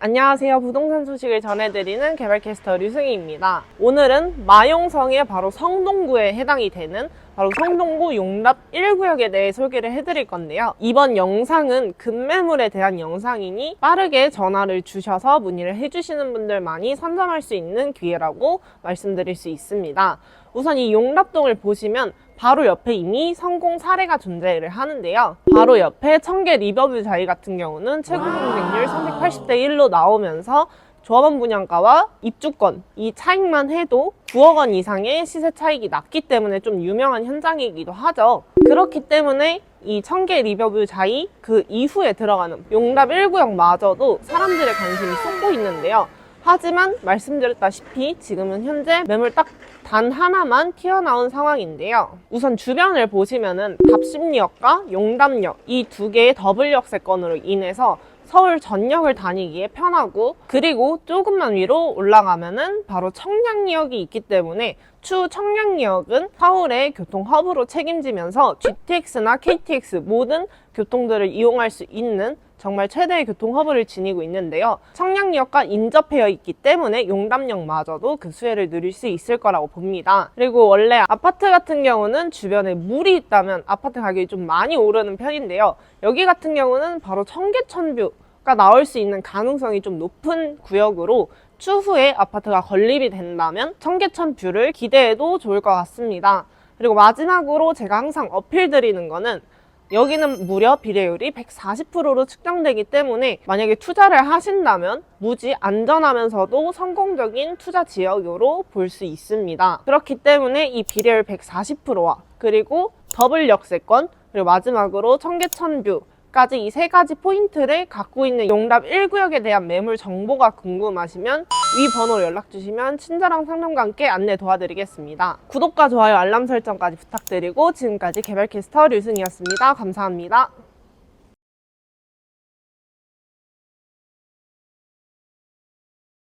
안녕하세요. 부동산 소식을 전해드리는 개발캐스터 류승희입니다. 오늘은 마용성의 바로 성동구에 해당이 되는 바로 성동구 용납 1구역에 대해 소개를 해드릴 건데요. 이번 영상은 급매물에 대한 영상이니 빠르게 전화를 주셔서 문의를 해주시는 분들만이 선점할 수 있는 기회라고 말씀드릴 수 있습니다. 우선 이 용납동을 보시면 바로 옆에 이미 성공 사례가 존재를 하는데요. 바로 옆에 청계 리버뷰 자이 같은 경우는 최고 경쟁률 380대 1로 나오면서 조합원 분양가와 입주권 이 차익만 해도 9억 원 이상의 시세 차익이 났기 때문에 좀 유명한 현장이기도 하죠. 그렇기 때문에 이 청계 리버뷰 자이 그 이후에 들어가는 용답 1구역마저도 사람들의 관심이 쏟고 있는데요. 하지만 말씀드렸다시피 지금은 현재 매물 딱 단 하나만 튀어나온 상황인데요. 우선 주변을 보시면은 답심리역과 용담역 이 두 개의 더블 역세권으로 인해서 서울 전역을 다니기에 편하고 그리고 조금만 위로 올라가면은 바로 청량리역이 있기 때문에 추후 청량리역은 서울의 교통 허브로 책임지면서 GTX나 KTX 모든 교통들을 이용할 수 있는 정말 최대의 교통 허브를 지니고 있는데요. 청량리역과 인접해 있기 때문에 용담역마저도 그 수혜를 누릴 수 있을 거라고 봅니다. 그리고 원래 아파트 같은 경우는 주변에 물이 있다면 아파트 가격이 좀 많이 오르는 편인데요. 여기 같은 경우는 바로 청계천뷰 가 나올 수 있는 가능성이 좀 높은 구역으로 추후에 아파트가 건립이 된다면 청계천 뷰를 기대해도 좋을 것 같습니다. 그리고 마지막으로 제가 항상 어필 드리는 거는 여기는 무려 비례율이 140%로 측정되기 때문에 만약에 투자를 하신다면 무지 안전하면서도 성공적인 투자 지역으로 볼 수 있습니다. 그렇기 때문에 이 비례율 140%와 그리고 더블 역세권 그리고 마지막으로 청계천뷰 까지 이 세 가지 포인트를 갖고 있는 용답 1구역에 대한 매물 정보가 궁금하시면 위 번호로 연락 주시면 친절한 상담과 함께 안내 도와드리겠습니다. 구독과 좋아요, 알람 설정까지 부탁드리고 지금까지 개발캐스터 류승이었습니다. 감사합니다.